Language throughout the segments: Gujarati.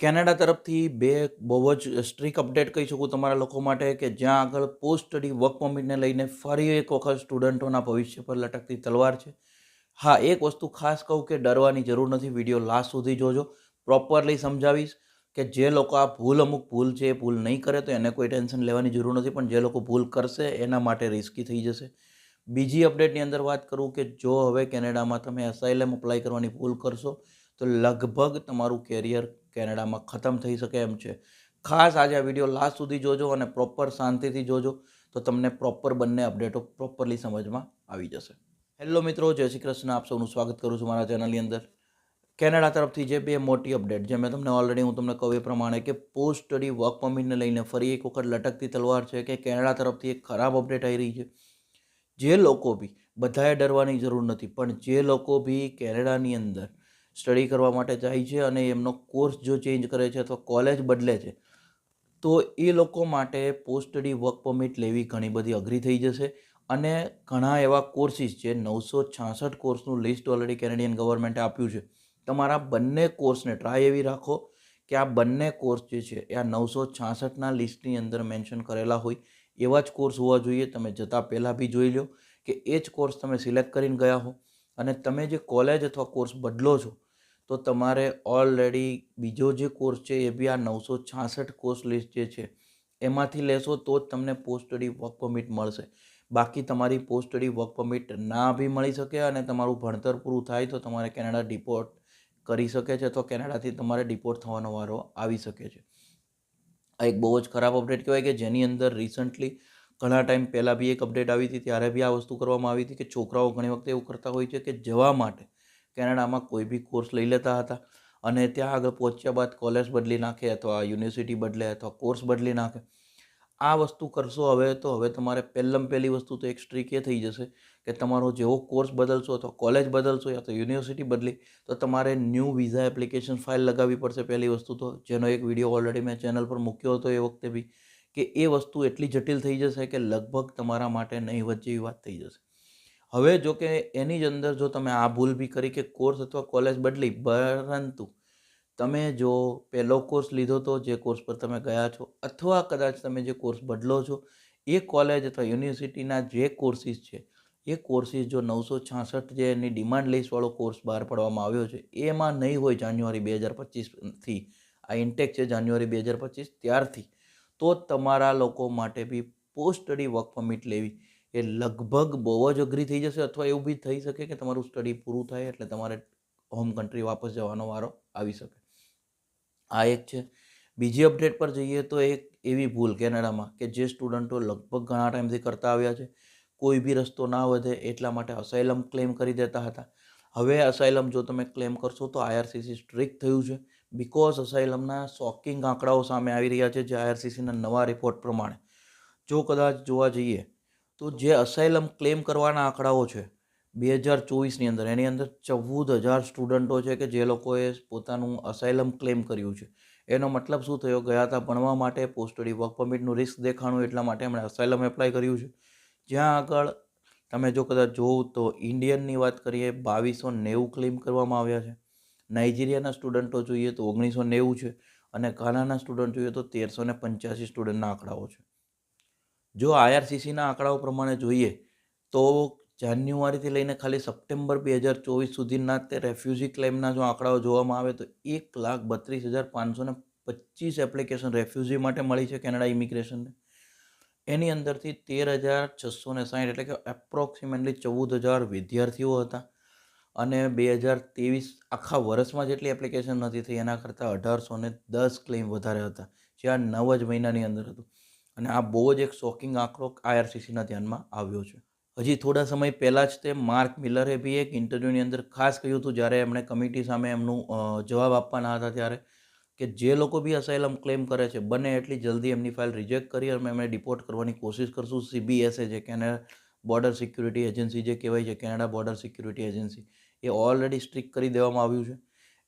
કેનેડા તરફથી બે બહુ જ સ્ટ્રિક અપડેટ કહી શકું તમારા લોકો માટે કે જ્યાં આગળ પોસ્ટ સ્ટડી વર્ક પરમિટને લઈને ફરી એક વખત સ્ટુડન્ટોના ભવિષ્ય પર લટકતી તલવાર છે. હા, એક વસ્તુ ખાસ કહું કે ડરવાની જરૂર નથી, વીડિયો લાસ્ટ સુધી જોજો. પ્રોપરલી સમજાવીશ કે જે લોકો આ ભૂલ અમુક ભૂલ છે એ ભૂલ નહીં કરે તો એને કોઈ ટેન્શન લેવાની જરૂર નથી, પણ જે લોકો ભૂલ કરશે એના માટે રિસ્કી થઈ જશે. બીજી અપડેટની અંદર વાત કરું કે જો હવે કેનેડામાં તમે એસઆઈએલએમ અપ્લાય કરવાની ભૂલ કરશો તો લગભગ તમારું કેરિયર કેનેડામાં ખતમ થઈ શકે એમ છે. ખાસ આજે આ વીડિયો લાસ્ટ સુધી જોજો અને પ્રોપર શાંતિથી જોજો તો તમને પ્રોપર બંને અપડેટો પ્રોપરલી સમજમાં આવી જશે. હેલો મિત્રો, જય શ્રી કૃષ્ણ. આપ સૌનું સ્વાગત કરું છું મારા ચેનલની અંદર. કેનેડા તરફથી જે બે મોટી અપડેટ જે મેં તમને ઓલરેડી હું તમને કહું એ પ્રમાણે કે પોસ્ટ સ્ટડી વર્ક પરમિટને લઈને ફરી એક વખત લટકતી તલવાર છે કે કેનેડા તરફથી એક ખરાબ અપડેટ આવી રહી છે. જે લોકો બી, બધાએ ડરવાની જરૂર નથી, પણ જે લોકો બી કેનેડાની અંદર સ્ટડી કરવા માટે જાય છે અને એમનો કોર્સ જો ચેન્જ કરે છે અથવા કોલેજ બદલે છે, તો એ લોકો માટે પોસ્ટ સ્ટડી વર્ક પરમિટ લેવી ઘણી બધી અઘરી થઈ જશે. અને ઘણા એવા કોર્સીસ છે, નવસો છાસઠ કોર્સનું લિસ્ટ ઓલરેડી કેનેડિયન ગવર્મેન્ટે આપ્યું છે. તમારા બંને કોર્સને ટ્રાય એવી રાખો કે આ બંને કોર્સ જે છે, એ આ નવસો છાસઠના લિસ્ટની અંદર મેન્શન કરેલા હોય. એવા જ કોર્સ હોવા જોઈએ. તમે જતાં પહેલાં બી જોઈ લો કે એ જ કોર્સ તમે સિલેક્ટ કરીને ગયા હો. અને તમે જે કોલેજ અથવા કોર્સ બદલો છો તો તમારે ઓલરેડી બીજો જે કોર્સ છે એ બી આ નવસો છાસઠ કોર્સ લિસ્ટ જે છે, એમાંથી લેશો તો જ તમને પોસ્ટ સ્ટડી વર્ક પરમિટ મળશે. બાકી તમારી પોસ્ટ સ્ટડી વર્ક પરમિટ ના બી મળી શકે અને તમારું ભણતર પૂરું થાય તો તમારે કેનેડા ડિપોર્ટ કરી શકે છે તો કેનેડાથી તમારે ડિપોર્ટ થવાનો વારો આવી શકે છે. આ એક બહુ જ ખરાબ અપડેટ કહેવાય કે જેની અંદર રિસન્ટલી ઘણા ટાઈમ પહેલાં બી એક અપડેટ આવી હતી, ત્યારે બી આ વસ્તુ કરવામાં આવી હતી કે છોકરાઓ ઘણી વખતે એવું કરતા હોય છે કે જવા માટે કેનેડામાં કોઈ બી કોર્સ લઈ લેતા હતા અને ત્યાં આગળ પહોંચ્યા બાદ કોલેજ બદલી નાખે અથવા યુનિવર્સિટી બદલે અથવા કોર્સ બદલી નાખે. આ વસ્તુ કરશો હવે તો હવે તમારે પહેલમ પહેલી વસ્તુ તો એક સ્ટ્રીક એ થઈ જશે કે તમારો જેવો કોર્સ બદલશો અથવા કોલેજ બદલશો યા તો યુનિવર્સિટી બદલી તો તમારે ન્યૂ વિઝા એપ્લિકેશન ફાઇલ લગાવવી પડશે પહેલી વસ્તુ તો. જેનો એક વીડિયો ઓલરેડી મેં ચેનલ પર મૂક્યો હતો એ વખતે બી કે એ વસ્તુ એટલી જટિલ થઈ જશે કે લગભગ તમારા માટે નહીં વચ્ચે વાત થઈ જશે. હવે જો કે એની જ અંદર જો તમે આ ભૂલ બી કરી કે કોર્સ અથવા કોલેજ બદલી, પરંતુ તમે જો પહેલો કોર્સ લીધો તો જે કોર્સ પર તમે ગયા છો અથવા કદાચ તમે જે કોર્સ બદલો છો, એ કોલેજ અથવા યુનિવર્સિટીના જે કોર્સિસ છે, એ કોર્સિસ જો નવસો છાસઠ જે એની ડિમાન્ડ લિસ્ટવાળો કોર્સ બહાર પાડવામાં આવ્યો છે, એમાં નહીં હોય જાન્યુઆરી બે હજાર પચીસથી આ ઇન્ટેક છે જાન્યુઆરી બે હજાર પચીસ ત્યારથી, તો તમારા લોકો માટે બી પોસ્ટ સ્ટડી વર્ક પરમિટ લેવી એ લગભગ બહુ જ અઘરી થઈ જશે અથવા એવું બી થઈ શકે કે તમારું સ્ટડી પૂરું થાય એટલે તમારે હોમ કન્ટ્રી વાપસ જવાનો વારો આવી શકે. આ એક છે. બીજી અપડેટ પર જઈએ તો એક એવી ભૂલ કેનેડામાં કે જે સ્ટુડન્ટો લગભગ ઘણા ટાઈમથી કરતા આવ્યા છે. કોઈ બી રસ્તો ના વધે એટલા માટે અસાઇલમ ક્લેમ કરી દેતા હતા. હવે અસાઇલમ જો તમે ક્લેમ કરશો તો આઈઆરસીસી સ્ટ્રિક્ટ થયું છે. બિકોઝ અસાઇલમના શોકિંગ આંકડાઓ સામે આવી રહ્યા છે જે આઈઆરસીસીના નવા રિપોર્ટ પ્રમાણે. જો કદાચ જોવા જઈએ તો જે અસાઇલમ ક્લેમ કરવાના આંકડાઓ છે, બે હજાર ચોવીસની અંદર, એની અંદર ચૌદ હજાર સ્ટુડન્ટો છે કે જે લોકોએ પોતાનું અસાઇલમ ક્લેમ કર્યું છે. એનો મતલબ શું થયો? ગયા હતા ભણવા માટે પોસ્ટ સ્ટડી વર્ક પરમિટનું રિસ્ક દેખાણું એટલા માટે એમણે અસાઇલમ એપ્લાય કર્યું છે. જ્યાં આગળ તમે જો કદાચ જોવું તો ઇન્ડિયનની વાત કરીએ, બાવીસો નેવું ક્લેમ કરવામાં આવ્યા છે. નાઇજીરિયાના સ્ટુડન્ટો જોઈએ તો ઓગણીસો નેવું છે અને ઘાનાના સ્ટુડન્ટ જોઈએ તો તેરસો ને પંચ્યાસી સ્ટુડન્ટના આંકડાઓ છે. જો આઈઆરસીસીના આંકડાઓ પ્રમાણે જોઈએ, તો જાન્યુઆરીથી લઈને ખાલી સપ્ટેમ્બર બે હજાર ચોવીસ સુધીના તે રેફ્યુઝી ક્લેમના જો આંકડાઓ જોવામાં આવે તો એક લાખ બત્રીસ હજાર પાંચસો ને પચીસ એપ્લિકેશન રેફ્યુઝી માટે મળી છે કેનેડા ઇમિગ્રેશનને એની અંદરથી તેર હજાર છસો ને સાઠ એટલે કે એપ્રોક્સિમેટલી ચૌદ હજાર વિદ્યાર્થીઓ હતા અને બે હજાર ત્રેવીસ આખા વર્ષમાં જેટલી એપ્લિકેશન નથી થઈ એના કરતાં અઢારસો ને દસ ક્લેમ વધારે હતા જે આ નવ જ મહિનાની અંદર હતું. અને આ બહુ જ એક શોકિંગ આંકડો આઈઆરસીસીના ધ્યાનમાં આવ્યો છે. હજી થોડા સમય પહેલાં જ તે માર્ક મિલરે બી એક ઇન્ટરવ્યૂની અંદર ખાસ કહ્યું હતું, જ્યારે એમણે કમિટી સામે એમનું જવાબ આપવાના હતા ત્યારે, કે જે લોકો બી અસાઇલમ ક્લેમ કરે છે, બને એટલી જલ્દી એમની ફાઇલ રિજેક્ટ કરી અને એમણે ડિપોર્ટ કરવાની કોશિશ કરશું. સીબીએસએ જે કેનેડા બોર્ડર સિક્યુરિટી એજન્સી જે કહેવાય છે, કેનેડા બોર્ડર સિક્યુરિટી એજન્સી, એ ઓલરેડી સ્ટ્રિક કરી દેવામાં આવ્યું છે.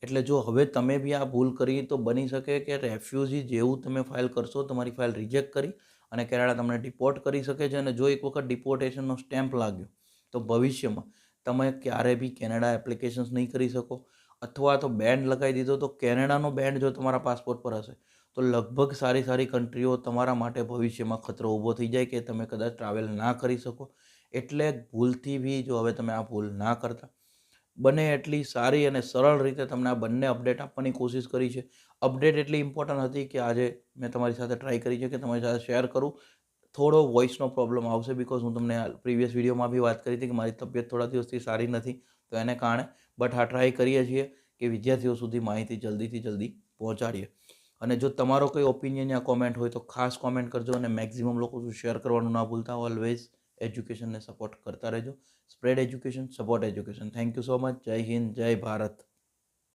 એટલે જો હવે તમે બી આ ભૂલ કરી તો બની શકે કે રેફ્યુઝી જેવું તમે ફાઇલ કરશો, તમારી ફાઇલ રિજેક્ટ કરી અને કેનેડા તમને ડિપોર્ટ કરી શકે છે અને જો એક વખત ડિપોર્ટેશનનો સ્ટેમ્પ લાગ્યો, તો ભવિષ્યમાં તમે ક્યારે બી કેનેડા એપ્લિકેશન્સ નહીં કરી શકો અથવા તો બેન્ડ લગાવી દીધો તો કેનેડાનો બેન્ડ જો તમારા પાસપોર્ટ પર હશે, તો લગભગ સારી સારી કન્ટ્રીઓ તમારા માટે ભવિષ્યમાં ખતરો ઊભો થઈ જાય કે તમે કદાચ ટ્રાવેલ ના કરી શકો. એટલે ભૂલથી બી જો હવે તમે આ ભૂલ ના કરતા બને એટલી સારી અને સરળ રીતે તમને આ બંને અપડેટ આપવાની કોશિશ કરી છે. અપડેટ એટલી ઇમ્પોર્ટન્ટ હતી કે આજે મેં તમારી સાથે ટ્રાય કરી છે કે તમારી સાથે શેર કરું. થોડો વોઇસનો પ્રોબ્લેમ આવશે બિકોઝ હું તમને પ્રીવિયસ વિડીયોમાં બી વાત કરી હતી કે મારી તબિયત થોડા દિવસથી સારી નથી, તો એને કારણે બટ આ ટ્રાય કરીએ છીએ કે વિદ્યાર્થીઓ સુધી માહિતી જલ્દીથી જલ્દી પહોંચાડીએ. અને જો તમારો કોઈ ઓપિનિયન યા કોમેન્ટ હોય તો ખાસ કોમેન્ટ કરજો અને મેક્ઝિમમ લોકો શું શેર કરવાનું ના ભૂલતા. ઓલવેઝ એજ્યુકેશનને સપોર્ટ કરતા રહેજો. Spread education support education thank you so much Jai Hind Jai Bharat